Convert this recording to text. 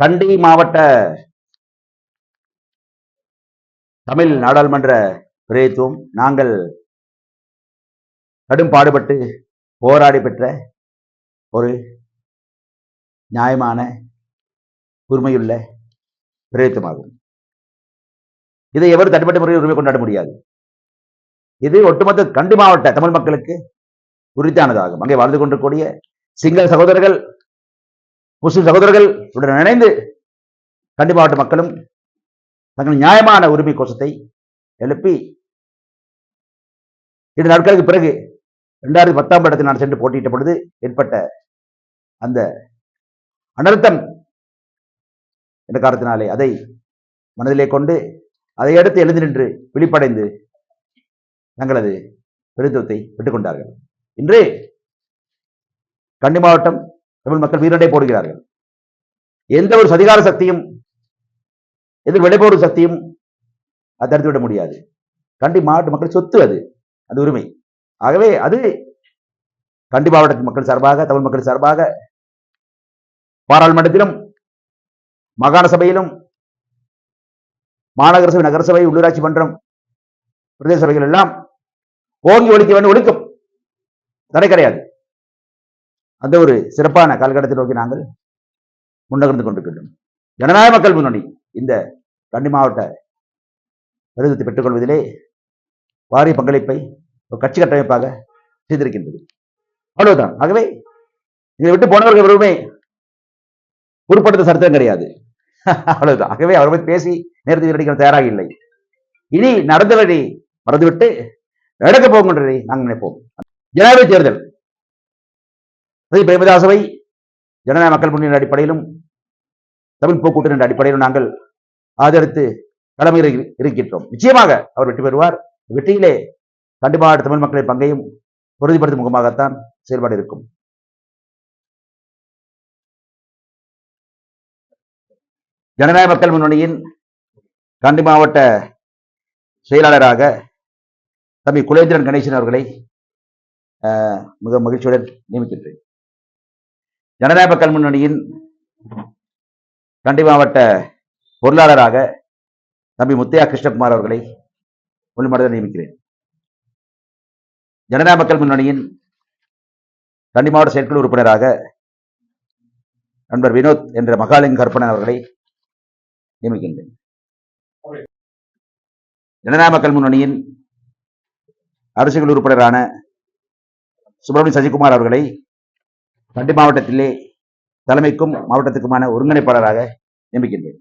கண்டி மாவட்ட தமிழ் நாடாளுமன்ற பிரதித்துவம் நாங்கள் கடும் பாடுபட்டு போராடி பெற்ற ஒரு நியாயமான உரிமையுள்ள பிரதித்துவமாகும் இதை எவரும் தனிப்பட்ட முறையில் உரிமை கொண்டாட முடியாது. இது ஒட்டுமொத்த கண்டி மாவட்ட தமிழ் மக்களுக்கு உரித்தானதாகும் அங்கே வாழ்ந்து கொண்டிருக்கூடிய சிங்கள சகோதரர்கள் முஸ்லிம் சகோதரர்கள் உடன் இணைந்து கண்டி மாவட்ட மக்களும் தங்கள் நியாயமான உரிமை கோஷத்தை எழுப்பி இரண்டு நாட்களுக்கு பிறகு ரெண்டாயிரத்தி பத்தாம் இடத்தில் நான் சென்று போட்டியிட்ட பொழுது ஏற்பட்ட அந்த அனர்த்தம் என்ற காரணத்தினாலே அதை மனதிலே கொண்டு அதை அடுத்து எழுந்து நின்று விழிப்படைந்து தங்களது பெருத்துவத்தை பெற்றுக்கொண்டார்கள். இன்று கண்டி மாவட்டம் தமிழ் மக்கள் வீரண்டை போடுகிறார்கள். எந்த ஒரு சதிகார சக்தியும் எதிர் விடைபோடு சக்தியும் அதை தடுத்து விட முடியாது. கண்டி மாவட்ட மக்கள் சொத்து அது அந்த உரிமை. ஆகவே அது கண்டி மாவட்ட மக்கள் சார்பாக தமிழ் மக்கள் சார்பாக பாராளுமன்றத்திலும் மாகாண சபையிலும் மாநகர சபை நகரசபை உள்ளூராட்சி மன்றம் பிரதேச சபைகள் எல்லாம் ஓங்கி ஒழிக்க வேண்டும் ஒழிக்கும். தடை கிடையாது. அந்த ஒரு சிறப்பான காலகட்டத்தை நோக்கி நாங்கள் முன்னகர்ந்து கொண்டிருக்கின்றோம். ஜனநாயக மக்கள் முன்னணி இந்த கண்டி மாவட்ட விருதத்தை பெற்றுக்கொள்வதிலே வாரிய பங்களிப்பை ஒரு கட்சி கட்டமைப்பாக செய்திருக்கின்றது. அவ்வளவுதான். ஆகவே இதை விட்டு போனவர்கள் எவருமே உருப்படுத்த சரித்திரம் கிடையாது. அவ்வளவுதான். ஆகவே அவரை பற்றி பேசி நேரத்தை வீரடிக்க தயாராக இல்லை. இனி நடந்தவரை மறந்துவிட்டு நடக்க போகின்றதை நாங்கள் நினைப்போம். ஜனாதிபதி தேர்தல். அதை பிரேமதாசவை ஜனநாயக மக்கள் முன்னணி அடிப்படையிலும் தமிழ் போக்கூட்டு என்ற அடிப்படையிலும் நாங்கள் ஆதரித்து தலைமையில் இருக்கின்றோம். நிச்சயமாக அவர் வெற்றி பெறுவார். வெற்றியிலே கண்டிப்பாக தமிழ் மக்களின் பங்கையும் உறுதிப்படுத்தும் முகமாகத்தான் செயல்பாடு இருக்கும். ஜனநாயக மக்கள் முன்னணியின் கண்டி மாவட்ட செயலாளராக தம்பி குலேந்திரன் கணேசன் அவர்களை அஹ், மிக மகிழ்ச்சியுடன் நியமிக்கின்றேன். ஜனநாயக மக்கள் முன்னணியின் கண்டி மாவட்ட பொருளாளராக தம்பி முத்தையா கிருஷ்ணகுமார் அவர்களை முழுமனதாக நியமிக்கிறேன். ஜனதா மக்கள் முன்னணியின் கண்டி மாவட்ட செயற்குழு உறுப்பினராக நண்பர் வினோத் என்ற மகாலிங் கற்பனன் அவர்களை நியமிக்கின்றேன். ஜனதா மக்கள் முன்னணியின் அரசுகள் உறுப்பினரான சுப்பிரமணிய சசிகுமார் அவர்களை கண்டி மாவட்டத்திலே தலைமைக்கும் மாவட்டத்துக்குமான ஒருங்கிணைப்பாளராக நியமிக்கின்றேன்.